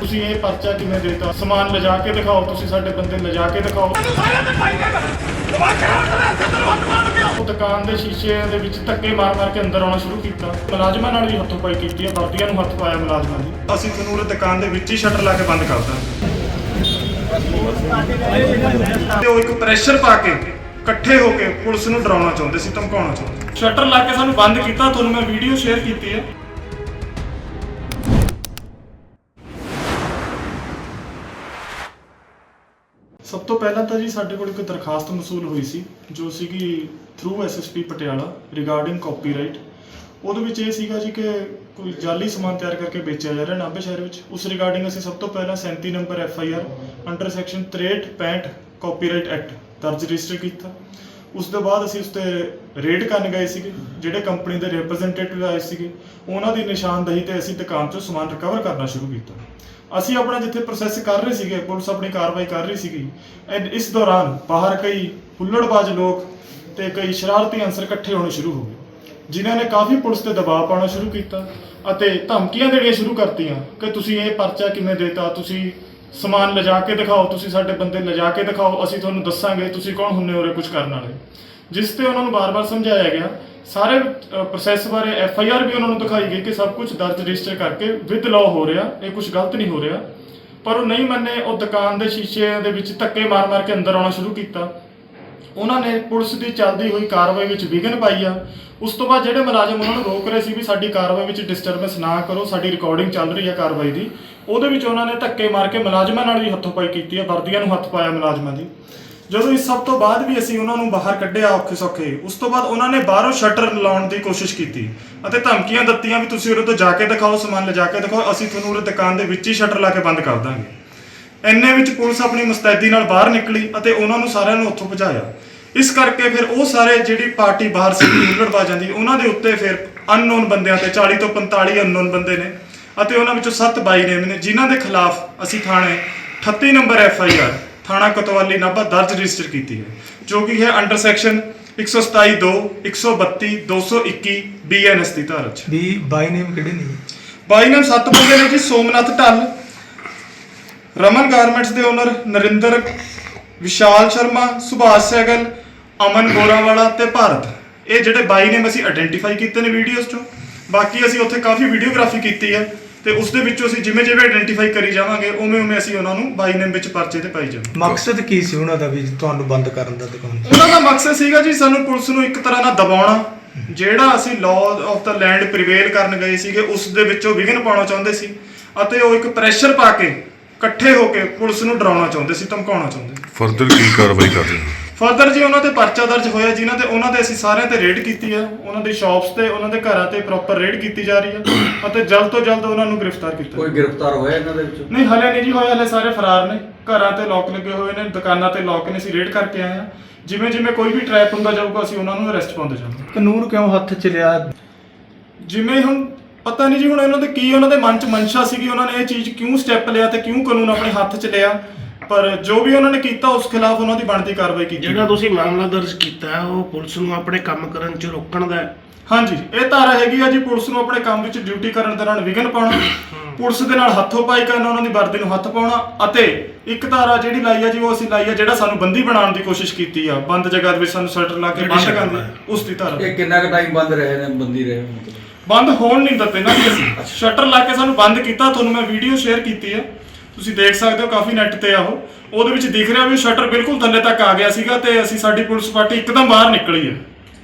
ਤੁਸੀਂ ਇਹ ਪਰਚਾ ਕਿਵੇਂ ਦੇਤਾ? ਸਮਾਨ ਲਿਜਾ ਕੇ ਦਿਖਾਓ, ਤੁਸੀਂ ਸਾਡੇ ਬੰਦੇ ਲਿਜਾ ਕੇ ਦਿਖਾਓ। ਦੁਕਾਨ ਦੇ ਸ਼ੀਸ਼ੇ ਦੇ ਵਿੱਚ ਧੱਕੇ ਮਾਰ ਮਾਰ ਕੇ ਅੰਦਰ ਆਉਣਾ ਸ਼ੁਰੂ ਕੀਤਾ। ਮੁਲਾਜ਼ਮਾਂ ਨਾਲ ਵੀ ਹੱਥੋਂ ਪਾਈ ਕੀਤੀ ਹੈ ਵਰਦੀਆਂ ਨੂੰ ਹੱਥ ਪਾਇਆ ਮੁਲਾਜ਼ਮਾਂ ਦੀ ਅਸੀਂ ਤੁਹਾਨੂੰ ਦੁਕਾਨ ਦੇ ਵਿੱਚ ਹੀ ਸ਼ਟਰ ਲਾ ਕੇ ਬੰਦ ਕਰਦਾ ਤੇ ਉਹ ਇੱਕ ਪ੍ਰੈਸ਼ਰ ਪਾ ਕੇ ਇਕੱਠੇ ਹੋ ਕੇ ਪੁਲਿਸ ਨੂੰ ਡਰਾਉਣਾ ਚਾਹੁੰਦੇ ਸੀ ਧਮਕਾਉਣਾ ਚਾਹੁੰਦੇ ਸ਼ਟਰ ਲਾ ਕੇ ਸਾਨੂੰ ਬੰਦ ਕੀਤਾ ਤੁਹਾਨੂੰ ਮੈਂ ਵੀਡੀਓ ਸ਼ੇਅਰ ਕੀਤੀ ਹੈ। ਸਭ ਤੋਂ ਪਹਿਲਾਂ ਤਾਂ ਜੀ ਸਾਡੇ ਕੋਲ ਇੱਕ ਦਰਖਾਸਤ ਮਸੂਲ ਹੋਈ ਸੀ ਜੋ ਸੀਗੀ through SSP Patiala regarding copyright ਉਹਦੇ ਵਿੱਚ ਇਹ ਸੀਗਾ ਜੀ ਕਿ ਕੋਈ ਜਾਲੀ ਸਮਾਨ ਤਿਆਰ ਕਰਕੇ ਵੇਚਿਆ ਜਾ ਰਿਹਾ ਨਾਭੇ ਸ਼ਹਿਰ ਵਿੱਚ। ਉਸ ਰਿਗਾਰਡਿੰਗ ਅਸੀਂ ਸਭ ਤੋਂ ਪਹਿਲਾਂ 37 number F I R under section 63 65 copyright act ਦਰਜ ਰਜਿਸਟਰ ਕੀਤਾ। ਉਸ ਤੋਂ ਬਾਅਦ ਅਸੀਂ ਉਸ ਤੇ ਰੇਡ ਕਰਨ ਗਏ ਸੀਗੇ, ਜਿਹੜੇ ਕੰਪਨੀ ਦੇ ਰਿਪਰੈਜ਼ੈਂਟੇਟਿਵ ਆਏ ਸੀਗੇ, ਉਹਨਾਂ ਦੀ ਨਿਸ਼ਾਨਦੇਹੀ ਤੇ ਅਸੀਂ ਦੁਕਾਨ 'ਚੋਂ ਸਮਾਨ ਰਿਕਵਰ ਕਰਨਾ ਸ਼ੁਰੂ ਕੀਤਾ। ਅਸੀਂ ਆਪਣਾ ਜਿੱਥੇ ਪ੍ਰੋਸੈਸ ਕਰ ਰਹੇ ਸੀਗੇ, ਪੁਲਿਸ ਆਪਣੀ ਕਾਰਵਾਈ ਕਰ ਰਹੀ ਸੀਗੀ, ਐਂਡ ਇਸ ਦੌਰਾਨ ਬਾਹਰ ਕਈ ਹੁੱਲੜਬਾਜ਼ ਲੋਕ ਤੇ ਕਈ ਸ਼ਰਾਰਤੀ ਅਨਸਰ ਇਕੱਠੇ ਹੋਣੇ ਸ਼ੁਰੂ ਹੋ ਗਏ, ਜਿਨ੍ਹਾਂ ਨੇ ਕਾਫੀ ਪੁਲਿਸ ਤੇ ਦਬਾਅ ਪਾਉਣਾ ਸ਼ੁਰੂ ਕੀਤਾ ਅਤੇ ਧਮਕੀਆਂ ਦੇਣੀਆਂ ਸ਼ੁਰੂ ਕਰਤੀਆਂ ਕਿ ਤੁਸੀਂ ਇਹ ਪਰਚਾ ਕਿਵੇਂ ਦੇਤਾ, ਤੁਸੀਂ ਸਮਾਨ ਲਿਜਾ ਕੇ ਦਿਖਾਓ, ਤੁਸੀਂ ਸਾਡੇ ਬੰਦੇ ਲਿਜਾ ਕੇ ਦਿਖਾਓ, ਅਸੀਂ ਤੁਹਾਨੂੰ ਦੱਸਾਂਗੇ ਤੁਸੀਂ ਕੌਣ ਹੁੰਨੇ ਹੋਰੇ ਕੁਝ ਕਰਨ ਵਾਲੇ। ਜਿਸ ਤੇ ਉਹਨਾਂ ਨੂੰ ਬਾਰ-ਬਾਰ ਸਮਝਾਇਆ ਗਿਆ, ਸਾਰੇ ਪ੍ਰੋਸੈਸ ਬਾਰੇ ਐਫ ਆਈ ਆਰ ਵੀ ਉਹਨਾਂ ਨੂੰ ਦਿਖਾਈ ਗਈ ਕਿ ਸਭ ਕੁਝ ਦਰਜ ਰਜਿਸਟਰ ਕਰਕੇ ਵਿਦ ਲਾਅ ਹੋ ਰਿਹਾ, ਇਹ ਕੁਝ ਗਲਤ ਨਹੀਂ ਹੋ ਰਿਹਾ। ਪਰ ਉਹ ਨਹੀਂ ਮੰਨੇ, ਉਹ ਦੁਕਾਨ ਦੇ ਸ਼ੀਸ਼ੇ ਦੇ ਵਿੱਚ ਧੱਕੇ ਮਾਰ-ਮਾਰ ਕੇ ਅੰਦਰ ਆਉਣਾ ਸ਼ੁਰੂ ਕੀਤਾ। ਉਹਨਾਂ ਨੇ ਪੁਲਿਸ ਦੀ ਚੱਲਦੀ ਹੋਈ ਕਾਰਵਾਈ ਵਿੱਚ ਵਿਘਨ ਪਾਈ ਆ। ਉਸ ਤੋਂ ਬਾਅਦ ਜਿਹੜੇ ਮੁਲਾਜ਼ਮ ਉਹਨਾਂ ਨੂੰ ਰੋਕ ਰਹੇ ਸੀ ਵੀ ਸਾਡੀ ਕਾਰਵਾਈ ਵਿੱਚ ਡਿਸਟਰਬੈਂਸ ਨਾ ਕਰੋ, ਸਾਡੀ ਰਿਕਾਰਡਿੰਗ ਚੱਲ ਰਹੀ ਹੈ ਕਾਰਵਾਈ ਦੀ ਉਹਦੇ ਵਿੱਚ ਉਹਨਾਂ ਨੇ ਧੱਕੇ ਮਾਰ ਕੇ ਮੁਲਾਜ਼ਮਾਂ ਨਾਲ ਵੀ ਹੱਥੋਂ ਪਾਈ ਕੀਤੀ ਹੈ, ਵਰਦੀਆਂ ਨੂੰ ਹੱਥ ਪਾਇਆ ਮੁਲਾਜ਼ਮਾਂ ਦੀ। ਜਦੋਂ ਇਸ ਸਭ ਤੋਂ ਬਾਅਦ ਵੀ ਅਸੀਂ ਉਹਨਾਂ ਨੂੰ ਬਾਹਰ ਕੱਢਿਆ ਔਖੇ ਸੌਖੇ, ਉਸ ਤੋਂ ਬਾਅਦ ਉਹਨਾਂ ਨੇ ਬਾਹਰੋਂ ਸ਼ਟਰ ਲਾਉਣ ਦੀ ਕੋਸ਼ਿਸ਼ ਕੀਤੀ ਅਤੇ ਧਮਕੀਆਂ ਦਿੱਤੀਆਂ ਵੀ ਤੁਸੀਂ ਉਰੇ ਤੋਂ ਜਾ ਕੇ ਦਿਖਾਓ, ਸਮਾਨ ਲਿਜਾ ਕੇ ਦਿਖਾਓ, ਅਸੀਂ ਤੁਹਾਨੂੰ ਉਰੇ ਦੁਕਾਨ ਦੇ ਵਿੱਚ ਹੀ ਸ਼ਟਰ ਲਾ ਕੇ ਬੰਦ ਕਰ ਦਾਂਗੇ। ਇੰਨੇ ਵਿੱਚ ਪੁਲਿਸ ਆਪਣੀ ਮੁਸਤੈਦੀ ਨਾਲ ਬਾਹਰ ਨਿਕਲੀ ਅਤੇ ਉਹਨਾਂ ਨੂੰ ਸਾਰਿਆਂ ਨੂੰ ਉੱਥੋਂ ਭਜਾਇਆ। ਇਸ ਕਰਕੇ ਫਿਰ ਉਹ ਸਾਰੇ ਜਿਹੜੀ ਪਾਰਟੀ ਬਾਹਰ ਸੀ ਹੁੱਲੜਬਾਜ਼ਾਂ ਦੀ ਉਹਨਾਂ ਦੇ ਉੱਤੇ ਫਿਰ ਅਨਨੋਨ ਬੰਦਿਆਂ ਤੇ 40 ਤੋਂ 45 ਅਨਨੋਨ ਬੰਦੇ ਨੇ। ਅਤੇ ਉਹਨਾਂ ਵਿੱਚੋਂ 7 ਬਾਈ ਨੇਮ ਨੇ ਜਿਨ੍ਹਾਂ ਦੇ ਖਿਲਾਫ ਅਸੀਂ ਥਾਣੇ 38 ਨੰਬਰ ਐਫ ਆਈ ਆਰ ਥਾਣਾ ਕੋਤਵਾਲੀ ਨਾਭਾ ਦਰਜ ਰਜਿਸਟਰ ਕੀਤੀ ਹੈ ਜੋ ਕਿ ਹੈ ਅੰਡਰ ਸੈਕਸ਼ਨ 127 2 132 221 ਬੀਐਨਐਸ ਦੀ ਧਾਰਾ 'ਚ। ਵੀ ਬਾਈ ਨੇਮ ਕਿਹੜੇ ਨੇ ਬਾਈ ਨਾਮ ਸੱਤ ਬੰਦੇ ਨੇ ਜੀ ਸੋਮਨਾਥ ਢੱਲ ਰਮਨ ਗਾਰਮੈਂਟਸ ਦੇ ਓਨਰ ਨਰਿੰਦਰ ਵਿਸ਼ਾਲ ਸ਼ਰਮਾ ਸੁਭਾਸ਼ ਸਹਿਗਲ ਅਮਨ ਗੋਰਾਵਾਲਾ ਤੇ ਭਾਰਤ। ਇਹ ਜਿਹੜੇ ਬਾਈ ਨੇਮ ਅਸੀਂ ਆਇਡੈਂਟੀਫਾਈ ਕੀਤੇ ਨੇ ਵੀਡੀਓਜ਼ ਚੋਂ। ਬਾਕੀ ਅਸੀਂ ਉੱਥੇ ਕਾਫੀ ਵੀਡੀਓਗ੍ਰਾਫੀ ਕੀਤੀ ਹੈ ਤੇ ਉਸ ਦੇ ਵਿੱਚੋਂ ਅਸੀਂ ਜਿਵੇਂ ਜਿਵੇਂ ਆਇਡੈਂਟੀਫਾਈ ਕਰੀ ਜਾਵਾਂਗੇ ਉਵੇਂ ਉਵੇਂ ਅਸੀਂ ਉਹਨਾਂ ਨੂੰ ਬਾਈ ਨੇਮ ਵਿੱਚ ਪਰਚੇ ਤੇ ਪਾਈ ਜਾਵਾਂਗੇ। ਮਕਸਦ ਕੀ ਸੀ ਉਹਨਾਂ ਦਾ ਵੀ ਤੁਹਾਨੂੰ ਬੰਦ ਕਰਨ ਦਾ ਦੁਕਾਨ ਉਹਨਾਂ ਦਾ ਮਕਸਦ ਸੀਗਾ ਜੀ ਸਾਨੂੰ ਪੁਲਿਸ ਨੂੰ ਇੱਕ ਤਰ੍ਹਾਂ ਨਾਲ ਦਬਾਉਣਾ। ਜਿਹੜਾ ਅਸੀਂ law of the land prevail ਕਰਨ ਗਏ ਸੀਗੇ ਉਸ ਦੇ ਵਿੱਚੋਂ ਵਿਘਨ ਪਾਉਣਾ ਚਾਹੁੰਦੇ ਸੀ ਅਤੇ ਉਹ ਇੱਕ ਪ੍ਰੈਸ਼ਰ ਪਾ ਕੇ ਇਕੱਠੇ ਹੋ ਕੇ ਪੁਲਿਸ ਨੂੰ ਡਰਾਉਣਾ ਚਾਹੁੰਦੇ ਸੀ ਧਮਕਾਉਣਾ ਚਾਹੁੰਦੇ ਸੀ। ਫਰਦਰ ਕੀ ਕਾਰਵਾਈ ਕਰ ਰਹੇ ਹੋ? ਫਰਦਰ ਜੀ ਉਹਨਾਂ ਤੇ ਪਰਚਾ ਦਰਜ ਹੋਇਆ ਜਿਨ੍ਹਾਂ ਤੇ ਉਹਨਾਂ ਤੇ ਅਸੀਂ ਸਾਰਿਆਂ ਤੇ ਰੇਡ ਕੀਤੀ ਹੈ। ਉਹਨਾਂ ਦੀ ਸ਼ਾਪਸ ਤੇ ਉਹਨਾਂ ਦੇ ਘਰਾਂ ਤੇ ਪ੍ਰੋਪਰ ਰੇਡ ਕੀਤੀ ਜਾ ਰਹੀ ਹੈ ਅਤੇ ਜਲਦ ਤੋਂ ਜਲਦ ਉਹਨਾਂ ਨੂੰ ਗ੍ਰਿਫਤਾਰ ਕੀਤਾ ਕੋਈ ਗ੍ਰਿਫਤਾਰ ਹੋਇਆ ਇਹਨਾਂ ਦੇ ਵਿੱਚੋਂ? ਨਹੀਂ ਹਲੇ ਨਹੀਂ ਜੀ ਹੋਇਆ ਹਲੇ ਸਾਰੇ ਫਰਾਰ ਨੇ। ਘਰਾਂ ਤੇ ਲੋਕ ਲੱਗੇ ਹੋਏ ਨੇ ਦੁਕਾਨਾਂ ਤੇ ਲੋਕ ਨੇ ਅਸੀਂ ਰੇਡ ਕਰਕੇ ਆਏ ਆ ਜਿਵੇਂ ਜਿਵੇਂ ਕੋਈ ਵੀ ਟ੍ਰੈਪ ਹੁੰਦਾ ਜਾਊਗਾ ਅਸੀਂ ਉਹਨਾਂ ਨੂੰ ਅਰੈਸਟ ਪਾਉਂਦੇ ਜਾਵਾਂਗੇ। ਕਾਨੂੰਨ ਕਿਉਂ ਹੱਥ ਚ ਲਿਆ? ਜਿਵੇਂ ਹੁਣ ਪਤਾ ਨਹੀਂ ਜੀ ਹੁਣ ਇਹਨਾਂ ਦੇ ਕੀ ਉਹਨਾਂ ਦੇ ਮਨ ਚ ਮਨਸ਼ਾ ਸੀਗੀ ਉਹਨਾਂ ਨੇ ਇਹ ਚੀਜ਼ ਕਿਉਂ ਸਟੈਪ ਲਿਆ ਤੇ ਕਿਉਂ ਕਾਨੂੰਨ ਆਪਣੇ ਹੱਥ ਚ ਲਿਆ? ਪਰ ਜੋ ਵੀ ਉਹਨਾਂ ਨੇ ਕੀਤਾ ਉਸ ਖਿਲਾਫ ਉਹਨਾਂ ਦੀ ਬਣਦੀ ਕਾਰਵਾਈ ਕੀਤੀ ਜਿਹੜਾ ਤੁਸੀਂ ਮਾਮਲਾ ਦਰਜ ਕੀਤਾ ਹੈ ਉਹ ਪੁਲਿਸ ਨੂੰ ਆਪਣੇ ਕੰਮ ਕਰਨ 'ਚ ਰੋਕਣ ਦਾ ਹੈ? ਹਾਂਜੀ ਇਹ ਧਾਰਾ ਹੈਗੀ ਆ ਜੀ ਪੁਲਿਸ ਨੂੰ ਆਪਣੇ ਕੰਮ ਵਿੱਚ ਡਿਊਟੀ ਕਰਨ ਦੌਰਾਨ ਵਿਘਨ ਪਾਉਣਾ। ਪੁਲਿਸ ਦੇ ਨਾਲ ਹੱਥੋਂ ਪਾਈ ਕਰਨਾ ਉਹਨਾਂ ਦੀ ਵਰਦੀ ਨੂੰ ਹੱਥ ਪਾਉਣਾ। ਅਤੇ ਇੱਕ ਧਾਰਾ ਜਿਹੜੀ ਲਾਈ ਆ ਜੀ ਉਹ ਅਸੀਂ ਲਾਈ ਆ ਜਿਹੜਾ ਸਾਨੂੰ ਬੰਦੀ ਬਣਾਉਣ ਦੀ ਕੋਸ਼ਿਸ਼ ਕੀਤੀ ਆ। ਬੰਦ ਜਗ੍ਹਾ ਦੇ ਵਿੱਚ ਸਾਨੂੰ ਸ਼ਟਰ ਲਾ ਕੇ ਬੰਦ ਕਰਨ ਦੀ? ਉਸ ਦੀ ਧਾਰਾ। ਇਹ ਕਿੰਨਾ ਕੁ ਟਾਈਮ ਬੰਦ ਰਹੇ ਨੇ ਬੰਦੀ ਰਹੇ ਮਤਲਬ ਬੰਦ ਹੋਣ ਨਹੀਂ ਦਿੱਤੇ ਨਾ ਜੀ ਅਸੀਂ। ਸ਼ਟਰ ਲਾ ਕੇ ਸਾਨੂੰ ਬੰਦ ਕੀਤਾ ਤੁਹਾਨੂੰ ਮੈਂ ਵੀਡੀਓ ਸ਼ੇਅਰ ਕੀਤੀ ਆ। ਤੁਸੀਂ ਦੇਖ ਸਕਦੇ ਹੋ ਕਾਫੀ ਨੈਟ ਤੇ ਆ ਉਹ। ਉਹਦੇ ਵਿੱਚ ਦਿਖ ਰਿਹਾ ਵੀ ਸ਼ਟਰ ਬਿਲਕੁਲ ਥੱਲੇ ਤੱਕ ਆ ਗਿਆ ਸੀਗਾ ਤੇ ਅਸੀਂ ਸਾਡੀ ਪੁਲਿਸ ਪਾਰਟੀ ਇੱਕਦਮ ਬਾਹਰ ਨਿਕਲੀ ਹੈ।